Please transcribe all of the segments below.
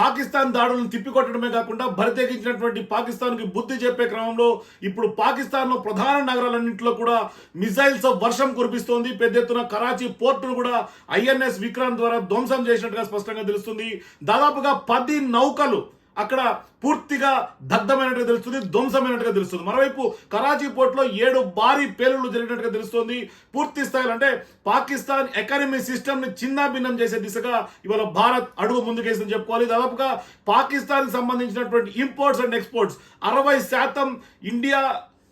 పాకిస్తాన్ దాడులను తిప్పికొట్టడమే కాకుండా బరితెగించినటువంటి పాకిస్తాన్కి బుద్ధి చెప్పే క్రమంలో ఇప్పుడు పాకిస్తాన్లో ప్రధాన నగరాలన్నింటిలో కూడా మిసైల్స్ వర్షం కురిపిస్తోంది. పెద్ద ఎత్తున కరాచీ పోర్టును కూడా ఐఎన్ఎస్ విక్రాంత్ ద్వారా ధ్వంసం చేసినట్టుగా స్పష్టంగా తెలుస్తుంది. దాదాపుగా పది నౌకలు అక్కడ పూర్తిగా దగ్ధమైనట్టుగా తెలుస్తుంది ధ్వంసమైనట్టుగా తెలుస్తుంది. మరోవైపు కరాచీ పోర్ట్లో ఏడు భారీ పేలుళ్ళు జరిగినట్టుగా తెలుస్తుంది. పూర్తి స్థాయిలో అంటే పాకిస్తాన్ ఎకానమీ సిస్టమ్ని చిన్నాభిన్నం చేసే దిశగా ఇవాళ భారత్ అడుగు ముందుకేసిందని చెప్పుకోవాలి. దాదాపుగా పాకిస్తాన్ సంబంధించినటువంటి ఇంపోర్ట్స్ అండ్ ఎక్స్పోర్ట్స్ అరవై శాతం ఇండియా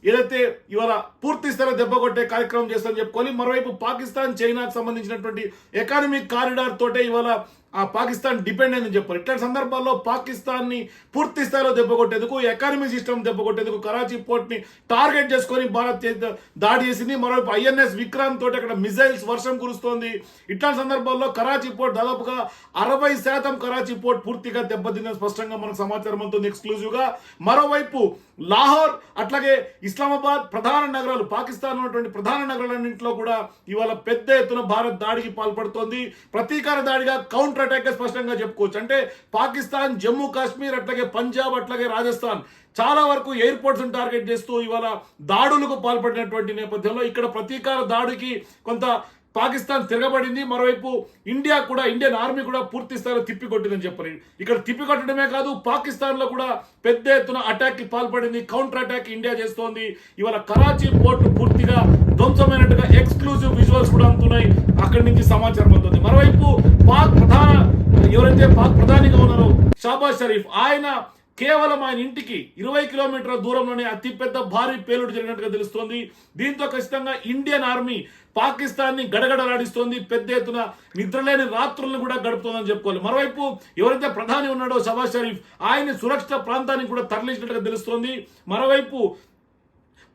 ఏదైతే ఇవాళ పూర్తి స్థాయిలో దెబ్బ కొట్టే కార్యక్రమం చేస్తామని చెప్పుకోవాలి. మరోవైపు పాకిస్తాన్ చైనాకు సంబంధించినటువంటి ఎకానమిక్ కారిడార్ తోటే ఇవాళ ఆ పాకిస్తాన్ డిపెండ్ అయిందని చెప్పారు. ఇట్లాంటి సందర్భాల్లో పాకిస్తాన్ని పూర్తి స్థాయిలో దెబ్బ కొట్టేందుకు ఎకానమీ సిస్టమ్ దెబ్బ కొట్టేందుకు కరాచీ పోర్ట్ని టార్గెట్ చేసుకొని భారత్ దాడి చేసింది. మరోవైపు ఐఎన్ఎస్ విక్రాంత్ తోటి అక్కడ మిసైల్స్ వర్షం కురుస్తోంది. ఇట్లాంటి సందర్భాల్లో కరాచీ పోర్ట్ దాదాపుగా అరవై శాతం కరాచీ పోర్ట్ పూర్తిగా దెబ్బతిందని స్పష్టంగా మనకు సమాచారం అందుతుంది ఎక్స్క్లూజివ్గా మరోవైపు లాహోర్ అట్లాగే ఇస్లామాబాద్ ప్రధాన నగరాలు పాకిస్తాన్ ఉన్నటువంటి ప్రధాన నగరాలన్నింటిలో కూడా ఇవాళ పెద్ద ఎత్తున భారత్ దాడికి పాల్పడుతోంది. ప్రతీకార దాడిగా కౌంటర్ కౌంటర్ అటాక్గా స్పష్టంగా చెప్పుకోవచ్చు. అంటే పాకిస్తాన్ జమ్మూ కాశ్మీర్ అట్లాగే పంజాబ్ అట్లాగే రాజస్థాన్ చాలా వరకు ఎయిర్పోర్ట్స్ టార్గెట్ చేస్తూ ఇవాళ దాడులకు పాల్పడినటువంటి నేపథ్యంలో ఇక్కడ ప్రతీకార దాడికి కొంత పాకిస్తాన్ తిరగబడింది. మరోవైపు ఇండియా కూడా ఇండియన్ ఆర్మీ కూడా పూర్తి స్థాయిలో తిప్పికొట్టిందని చెప్పారు ఇక్కడ తిప్పికొట్టడమే కాదు పాకిస్తాన్లో కూడా పెద్ద ఎత్తున అటాక్కి పాల్పడింది కౌంటర్ అటాక్ ఇండియా చేస్తోంది. ఇవాళ కరాచీ పోర్టు పూర్తిగా ధ్వంసమైనట్టుగా ఎక్స్క్లూజివ్ విజువల్స్ కూడా అందుతున్నాయి. అక్కడి నుంచి సమాచారం అందుతుంది. మరోవైపు పాక్ ప్రధాన ఎవరైతే పాక్ ప్రధానిగా ఉన్నారో షాబాజ్ షరీఫ్ ఆయన కేవలం ఆయన ఇంటికి ఇరవై కిలోమీటర్ల దూరంలోనే అతిపెద్ద భారీ పేలుడు జరిగినట్టుగా తెలుస్తోంది. దీంతో ఖచ్చితంగా ఇండియన్ ఆర్మీ పాకిస్తాన్ని గడగడలాడిస్తోంది. పెద్ద ఎత్తున నిద్రలేని రాత్రులను కూడా గడుపుతోందని చెప్పుకోవాలి. మరోవైపు ఎవరైతే ప్రధాని ఉన్నాడో షబాజ్ షరీఫ్ ఆయన సురక్షిత ప్రాంతానికి కూడా తరలించినట్టుగా తెలుస్తోంది. మరోవైపు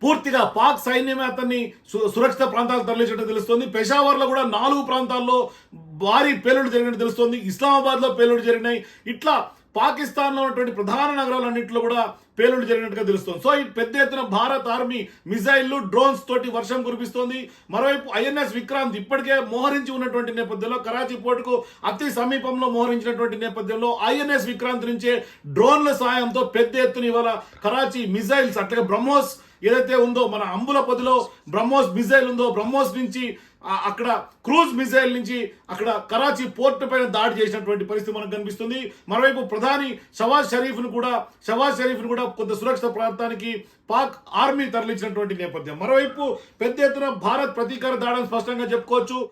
పూర్తిగా పాక్ సైన్యమే అతన్ని సు- సురక్షిత ప్రాంతాలకు తరలించినట్టు తెలుస్తుంది. పెషావర్లో కూడా నాలుగు ప్రాంతాల్లో భారీ పేలుడు జరిగినట్టు తెలుస్తుంది. ఇస్లామాబాద్లో పేలుడు జరిగినాయి. ఇట్లా పాకిస్తాన్లో ఉన్నటువంటి ప్రధాన నగరాలన్నింటిలో కూడా పేలుడు జరిగినట్టుగా తెలుస్తుంది. సో ఈ పెద్ద ఎత్తున భారత్ ఆర్మీ మిసైళ్ళు డ్రోన్స్ తోటి వర్షం కురిపిస్తోంది. మరోవైపు ఐఎన్ఎస్ విక్రాంత్ ఇప్పటికే మోహరించి ఉన్నటువంటి నేపథ్యంలో కరాచీ పోర్టుకు అతి సమీపంలో మోహరించినటువంటి నేపథ్యంలో ఐఎన్ఎస్ విక్రాంత్ నుంచే డ్రోన్ల సాయంతో పెద్ద ఎత్తున ఇవాళ కరాచీ మిజైల్స్ అట్లాగే బ్రహ్మోస్ ఏదైతే ఉందో మన అంబుల పొదిలో బ్రహ్మోస్ మిజైల్ ఉందో బ్రహ్మోస్ నుంచి అక్కడ క్రూజ్ మిసైల్ నుంచి అక్కడ కరాచీ పోర్టు పైన దాడి చేసినటువంటి పరిస్థితి మనకు కనిపిస్తుంది. మరోవైపు ప్రధాని షవాజ్ షరీఫ్ను కూడా షవాజ్ షరీఫ్ను కూడా కొంత సురక్షిత ప్రాంతానికి పాక్ ఆర్మీ తరలించినటువంటి నేపథ్యం. మరోవైపు పెద్ద ఎత్తున భారత్ ప్రతీకార దాడని స్పష్టంగా చెప్పుకోవచ్చు.